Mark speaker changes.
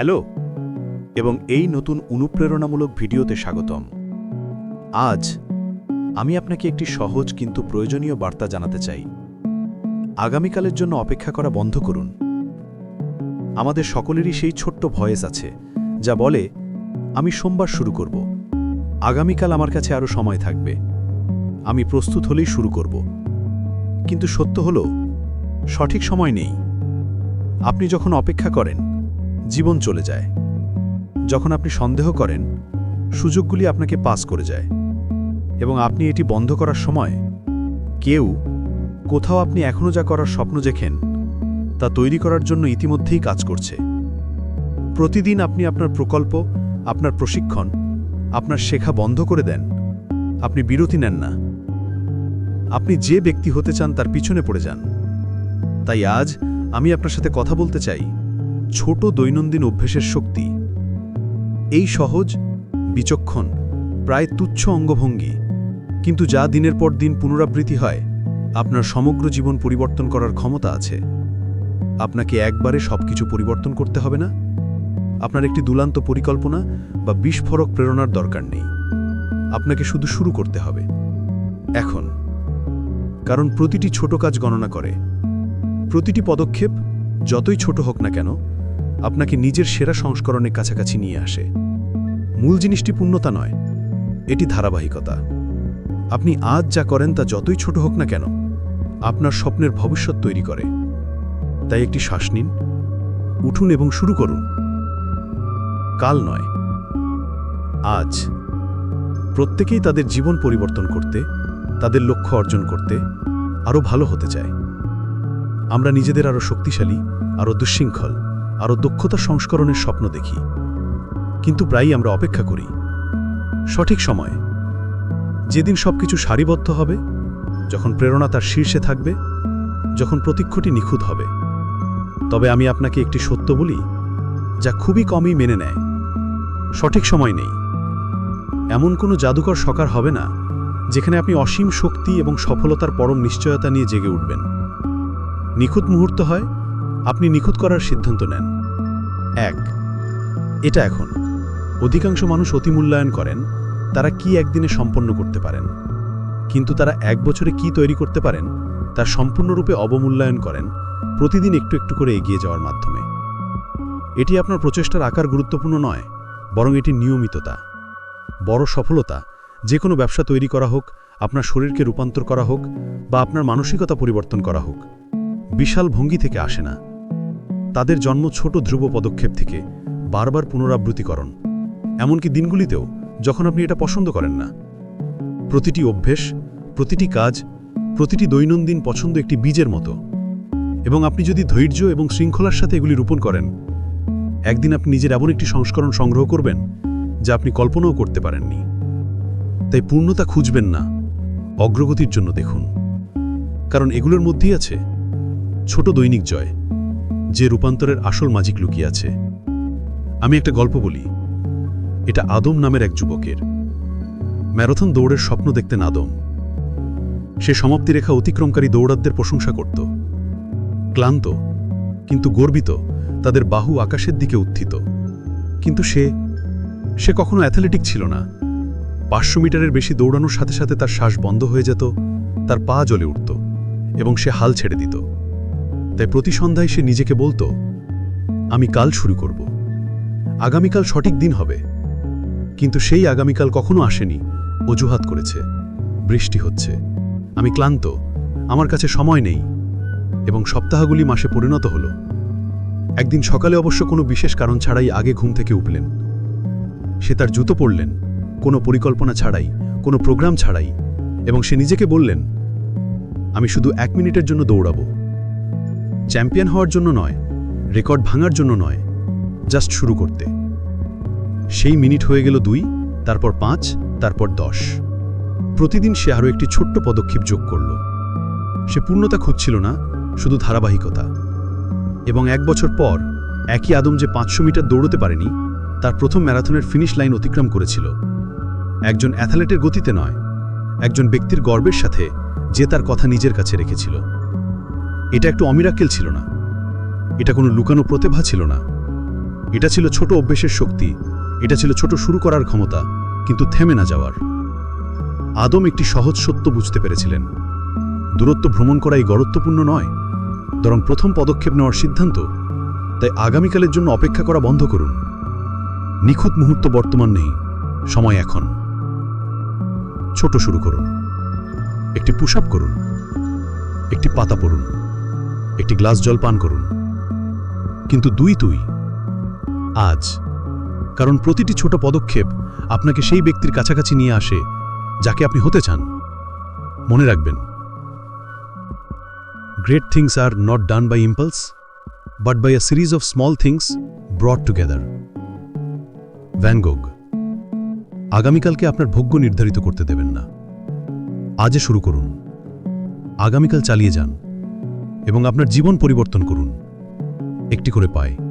Speaker 1: Hello, এবং এই নতুন অনুপ্রেরণামূলক ভিডিওতে স্বাগতম। আজ আমি আপনাকে একটি সহজ কিন্তু প্রয়োজনীয় বার্তা জানাতে চাই। আগামীকালের জন্য অপেক্ষা করা বন্ধ করুন। আমাদের সকলেরই সেই ছোট্ট ভয়েস আছে, যা বলে, আমি সোমবার শুরু করব। আগামীকাল আমার কাছে আরও সময় থাকবে। আমি প্রস্তুত হলেই শুরু করব। কিন্তু সত্য হল, সঠিক সময় নেই। আপনি যখন অপেক্ষা করেন জীবন চলে যায়। যখন আপনি সন্দেহ করেন, সুযোগগুলি আপনাকে পাস করে যায় এবং আপনি এটি বন্ধ করার সময় কেউ কোথাও আপনি এখনও যা করার স্বপ্ন দেখেন, তা তৈরি করার জন্য ইতিমধ্যেই কাজ করছে। প্রতিদিন আপনি আপনার প্রকল্প, আপনার প্রশিক্ষণ, আপনার শেখা বন্ধ করে দেন। আপনি বিরতি নেন না। আপনি যে ব্যক্তি হতে চান তার পিছনে পড়ে যান। তাই আজ আমি আপনার সাথে কথা বলতে চাই। ছোট দৈনন্দিন অভ্যেসের শক্তি। এই সহজ, বিচক্ষণ, প্রায় তুচ্ছ অঙ্গভঙ্গি, কিন্তু যা দিনের পর দিন পুনরাবৃত্তি হয়, আপনার সমগ্র জীবন পরিবর্তন করার ক্ষমতা আছে। আপনাকে একবারে সবকিছু পরিবর্তন করতে হবে না। আপনার একটি দুলান্ত পরিকল্পনা বা বিস্ফোরক প্রেরণার দরকার নেই। আপনাকে শুধু শুরু করতে হবে। এখন। কারণ প্রতিটি ছোট কাজ গণনা করে। প্রতিটি পদক্ষেপ যতই ছোট হোক না কেন আপনাকে নিজের সেরা সংস্করণের কাছাকাছি নিয়ে আসে। মূল জিনিসটি পূর্ণতা নয়, এটি ধারাবাহিকতা। আপনি আজ যা করেন তা যতই ছোট হোক না কেন, আপনার স্বপ্নের ভবিষ্যৎ তৈরি করে। তাই একটি শ্বাস নিন, উঠুন এবং শুরু করুন। কাল নয়, আজ। প্রত্যেকেই তাদের জীবন পরিবর্তন করতে, তাদের লক্ষ্য অর্জন করতে আরও ভালো হতে চায়। আমরা নিজেদের আরও শক্তিশালী, আরও দুঃশৃঙ্খল। আরও দক্ষতা সংস্করণের স্বপ্ন দেখি। কিন্তু প্রায়ই আমরা অপেক্ষা করি। সঠিক সময়ে। যেদিন সবকিছু সারিবদ্ধ হবে, যখন প্রেরণা তার শীর্ষে থাকবে, যখন প্রতীক্ষটি নিখুঁত হবে। তবে আমি আপনাকে একটি সত্য বলি, যা খুবই কমই মেনে নেয়। সঠিক সময় নেই। এমন কোনো জাদুকর সকার হবে না, যেখানে আপনি অসীম শক্তি এবং সফলতার পরম নিশ্চয়তা নিয়ে জেগে উঠবেন। নিখুঁত মুহূর্ত হয় আপনি নিখুঁত করার সিদ্ধান্ত নেন। এক, এটা এখন। অধিকাংশ মানুষ অতিমূল্যায়ন করেন, তারা কি একদিনে সম্পন্ন করতে পারেন। কিন্তু তারা এক বছরে কি তৈরি করতে পারেন তার সম্পূর্ণরূপে অবমূল্যায়ন করেন, প্রতিদিন একটু একটু করে এগিয়ে যাওয়ার মাধ্যমে। এটি আপনার প্রচেষ্টার আকার গুরুত্বপূর্ণ নয়, বরং এটি নিয়মিততা। বড় সফলতা, যে কোনো ব্যবসা তৈরি করা হোক, আপনার শরীরকে রূপান্তর করা হোক, বা আপনার মানসিকতা পরিবর্তন করা হোক। বিশাল ভঙ্গি থেকে আসে না। তাদের জন্ম ছোট ধ্রুব পদক্ষেপ থেকে, বারবার পুনরাবৃত্তিকরণ। এমনকি দিনগুলিতেও, যখন আপনি এটা পছন্দ করেন না। প্রতিটি অভ্যেস, প্রতিটি কাজ, প্রতিটি দৈনন্দিন পছন্দ একটি বীজের মতো। এবং আপনি যদি ধৈর্য এবং শৃঙ্খলার সাথে এগুলি রোপণ করেন, একদিন আপনি নিজের এমন একটি সংস্করণ সংগ্রহ করবেন, যা আপনি কল্পনাও করতে পারেননি। তাই পূর্ণতা খুঁজবেন না, অগ্রগতির জন্য দেখুন। কারণ এগুলোর মধ্যেই আছে ছোট দৈনিক জয়। যে রূপান্তরের আসল মাজিক লুকিয়ে আছে। আমি একটা গল্প বলি। এটা আদম নামের এক যুবকের। ম্যারাথন দৌড়ের স্বপ্ন দেখতেন আদম। সে সমাপ্তি রেখা অতিক্রমকারী দৌড়াতদের প্রশংসা করত। ক্লান্ত, কিন্তু গর্বিত, তাদের বাহু আকাশের দিকে উত্থিত। কিন্তু সে সে কখনো অ্যাথলেটিক ছিল না। পাঁচশো মিটারের বেশি দৌড়ানোর সাথে সাথে তার শ্বাস বন্ধ হয়ে যেত, তার পা জ্বলে উঠত এবং সে হাল ছেড়ে দিত। তাই প্রতি সন্ধ্যায় সে নিজেকে বলতো, আমি কাল শুরু করব। আগামীকাল সঠিক দিন হবে। কিন্তু সেই আগামীকাল কখনো আসেনি। অজুহাত করেছে। বৃষ্টি হচ্ছে। আমি ক্লান্ত। আমার কাছে সময় নেই। এবং সপ্তাহগুলি মাসে পরিণত হল। একদিন সকালে অবশ্য কোনো বিশেষ কারণ ছাড়াই আগে ঘুম থেকে উঠলেন। সে তার জুতো পরলেন। কোনো পরিকল্পনা ছাড়াই, কোনো প্রোগ্রাম ছাড়াই। এবং সে নিজেকে বললেন, আমি শুধু এক মিনিটের জন্য দৌড়াবো। চ্যাম্পিয়ন হওয়ার জন্য নয়, রেকর্ড ভাঙার জন্য নয়, জাস্ট শুরু করতে। সেই মিনিট হয়ে গেল দুই, তারপর পাঁচ, তারপর দশ। প্রতিদিন সে আরও একটি ছোট্ট পদক্ষেপ যোগ করল। সে পূর্ণতা খুঁজছিল না, শুধু ধারাবাহিকতা। এবং এক বছর পর, একই আদম যে পাঁচশো মিটার দৌড়তে পারেনি, তার প্রথম ম্যারাথনের ফিনিশ লাইন অতিক্রম করেছিল। একজন অ্যাথলেটের গতিতে নয়, একজন ব্যক্তির গর্বের সাথে যে তার কথা নিজের কাছে রেখেছিল। এটা একটু অমিরাক্কেল ছিল না। এটা কোনো লুকানো প্রতিভা ছিল না।
Speaker 2: এটা ছিল ছোট অভ্যেসের শক্তি। এটা ছিল ছোট শুরু করার ক্ষমতা, কিন্তু থেমে না যাওয়ার। আদম একটি সহজ সত্য বুঝতে পেরেছিলেন। দূরত্ব ভ্রমণ করাই গড়ত্বপূর্ণ নয়, বরং প্রথম পদক্ষেপ নেওয়ার সিদ্ধান্ত। তাই আগামীকালের জন্য অপেক্ষা করা বন্ধ করুন। নিখুঁত মুহূর্ত বর্তমান নেই, সময় এখন। ছোট শুরু করুন। একটি পুশ আপ করুন। একটি পাতা পড়ুন। একটি গ্লাস জল পান করুন। কিন্তু দুই তুই। আজ, কারণ প্রতিটি ছোট পদক্ষেপ আপনাকে সেই ব্যক্তির কাছাকাছি নিয়ে আসে, যাকে আপনি হতে চান। মনে রাখবেন। Great things are not done by impulse but by a series of small things brought together Van Gogh আগামীকালকে আপনার ভোগ্য নির্ধারিত করতে দেবেন না। আজে শুরু করুন। আগামীকাল চালিয়ে যান। এবং আপনার জীবন পরিবর্তন করুন। একটি করে পায়